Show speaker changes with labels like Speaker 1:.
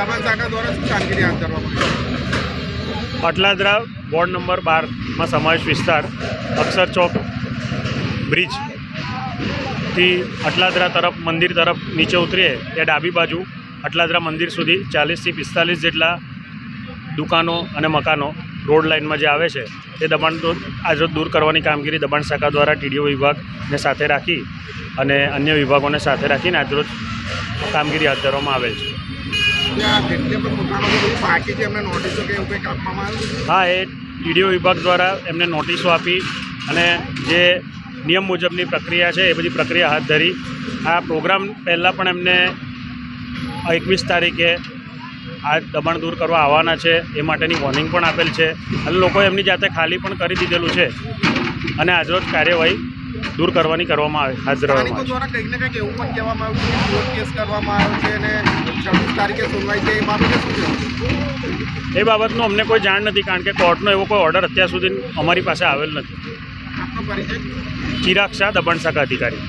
Speaker 1: દમણ શાખા દ્વારા શું કામગીરી હાથ ધરવામાં આવી?
Speaker 2: અટલાદરા વોર્ડ નંબર બારમાં સમાવેશ વિસ્તાર, અક્ષર ચોક, બ્રિજથી અટલાદરા તરફ, મંદિર તરફ નીચે ઉતરીએ ત્યાં ડાબી બાજુ અટલાદરા મંદિર સુધી ચાલીસથી પિસ્તાલીસ જેટલા દુકાનો અને મકાનો રોડ લાઇનમાં જે આવે છે તે દબાણ આજરોજ દૂર કરવાની કામગીરી દબાણ શાખા દ્વારા ટીડીઓ વિભાગને સાથે રાખી અને અન્ય વિભાગોને સાથે રાખીને આજરોજ કામગીરી હાથ ધરવામાં આવેલ છે. હા, એ ટીડીઓ વિભાગ દ્વારા એમને નોટિસો આપી અને જે નિયમ મુજબની પ્રક્રિયા છે, એ બધી પ્રક્રિયા હાથ ધરી. આ પ્રોગ્રામ પહેલાં પણ એમને એકવીસ તારીખે આ દબાણ દૂર કરવા આવવાના છે, એ માટેની વોર્નિંગ પણ આપેલ છે. અને લોકોએ એમની જાતે ખાલી પણ કરી દીધેલું છે. અને આજરોજ કાર્યવાહી દૂર કરવાની કરવામાં આવે હાજર
Speaker 1: સ્થાનિકો
Speaker 2: આવે.
Speaker 1: દ્વારા કંઈક ને કંઈક એવું પણ કહેવામાં આવ્યું છે કે કેસ કરવામાં આવ્યો છે અને છવ્વીસ તારીખે સુનવાઈ છે એ બાબતે શું કહેવું
Speaker 2: એ બાબતનું અમને કોઈ જાણ નથી કારણ કે કોર્ટનો એવો કોઈ ઓર્ડર અત્યાર સુધી અમારી પાસે આવેલ નથી. ચિરાગ શાહ દબણ શાખા અધિકારી.